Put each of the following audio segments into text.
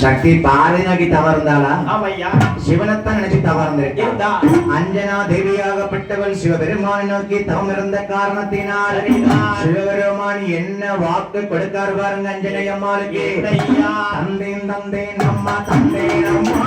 சக்தி பாதை நோக்கி தவறுந்தாளா ஆமையா? சிவனைத்தான் நினைச்சு தவறுந்திருக்கா அஞ்சனா தேவியாகப்பட்டவள் சிவபெருமானை நோக்கி தவம் இருந்த காரணத்தினால். சிவபெருமான் என்ன வாக்கு கொடுக்கார் பாருங்க அஞ்சனை அம்மாளுக்கு? தந்தேன் தந்தேன் அம்மா தந்தேன் அம்மா.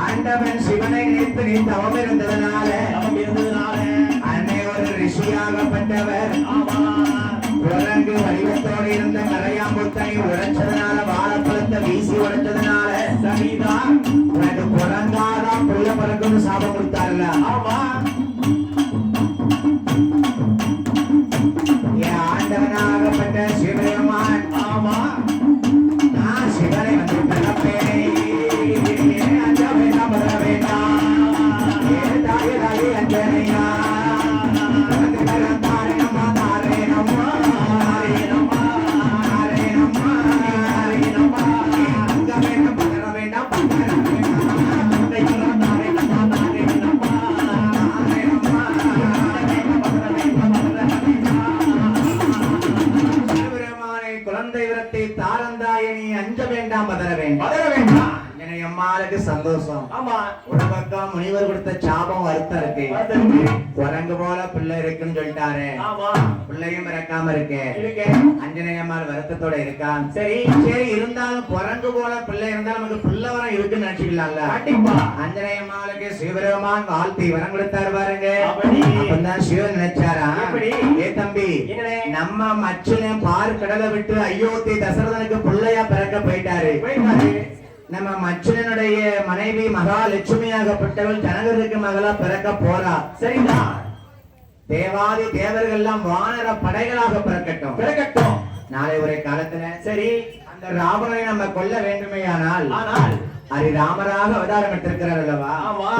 ஆண்டவன் சிவனை நினைத்து நீ தவம் இருந்ததனால அன்னை ஒரு ரிஷியாகப்பட்டவர். ஆமா வடிவத்தோடு இருந்த கரையாம்புத்தனை உடைச்சதுனால வாழைப்பழத்தை வீசி உடைச்சதுனால சரிதான் உனக்கு குரங்காதான் புள்ள பிறக்குன்னு சாபம் கொடுத்தாருல. ஆமா. வேண்டாம் பதற வேண்டும். பதற அம்மாளுக்கு சந்தோஷம். ஆமா. ஒரு பக்கம் முனிவர் கொடுத்த சாபம் வருத்தம் இருக்கு. குரங்கு போல பிள்ளை இருக்குன்னு சொல்லிட்டாரு. ஆமா. பிள்ளையும் பிறக்காம இருக்கு. இருக்கேன் அஞ்சனையம்மாள் வருத்தத்தோட இருக்கான் சரி. சரி இருந்தாலும் குரங்கு போல பிள்ளை இருந்தா நமக்கு பிள்ளை வரம் இருக்குன்னு நினைச்சுக்கலாம்ல. கண்டிப்பா. அஞ்சனையம்மாளுக்கு சிவபெருமான் வாழ்த்தி வரம் கொடுத்தாரு பாருங்க. அப்பதான் சிவன் நினைச்சாரா? ஏ தம்பி? நம்ம மச்சுன பார் கடலை விட்டு அயோத்தி தசரதனுக்கு பிள்ளையா பிறக்க போயிட்டாரு. நம்ம மச்சுனனுடைய மனைவி மகாலட்சுமியாகப்பட்டவள் ஜனகருக்கு மகளா பிறக்க போறா. சரிதான் தேவாதி தேவர்கள் எல்லாம் வானர படைகளாக பிறக்கட்டும். பிறக்கட்டும். நாளை ஒரு காலத்துல. சரி அந்த ராவணனை நம்ம கொல்ல வேண்டுமேயானால் ஆனால் அது ராமராக அவதாரம் எடுத்திருக்கிறார் அல்லவா? ஆமா.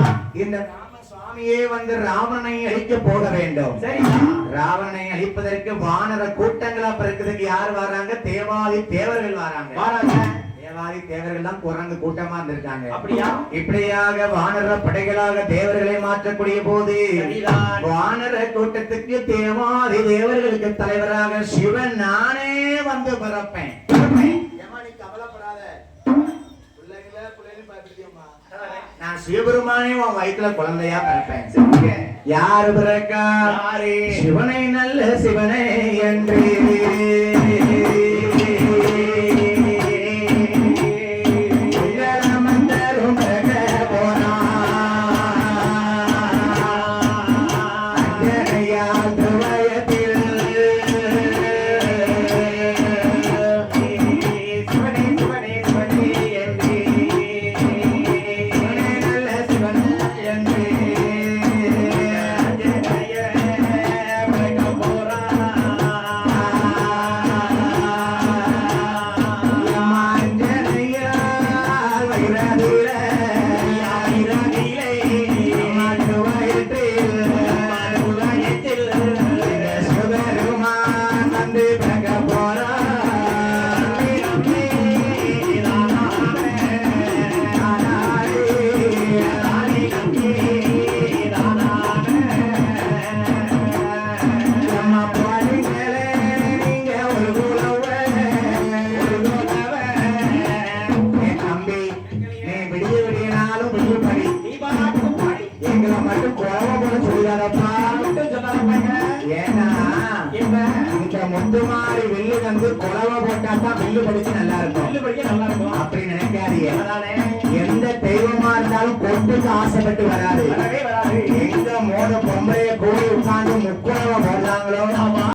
இந்த ராம சுவாமியே வந்து ராவணனை அழிக்க போக வேண்டும். சரிதான் ராவணனை அழிப்பதற்கு வானர கூட்டங்களா பிறக்கிறதுக்கு யார் வராங்க தேவாதி தேவர்கள் வராங்க. வாராங்க. தேவாதி தேவர்கள் தான் குரங்கு கூட்டமா இருந்திருக்காங்க. அப்படியா? இப்படியாக வானர படைகளாக தேவர்களை மாற்றக்கூடிய போது. வானர கூட்டத்துக்கு தேவாதி தேவர்களுக்கு தலைவராக சிவன் நானே வந்து பிறப்பேன். நான் சிவபெருமானே உன் வயிற்றுல குழந்தையா பிறப்பேன். யாரு பிறக்கா? சிவனை நல்ல சிவனை என்று நாளும் விடிய படி. எங்களை மட்டும் போல சொல்லிடாதப்பா. ஏன்னா, இந்த முத்து மாதிரி வில்லு வந்து குழவை போட்டா தான் வில்லு படிச்சு நல்லா இருக்கும் அப்படி நினைக்காதீங்க. எந்த தெய்வமா இருந்தாலும் கொட்டுக்கு ஆசைப்பட்டு வராது.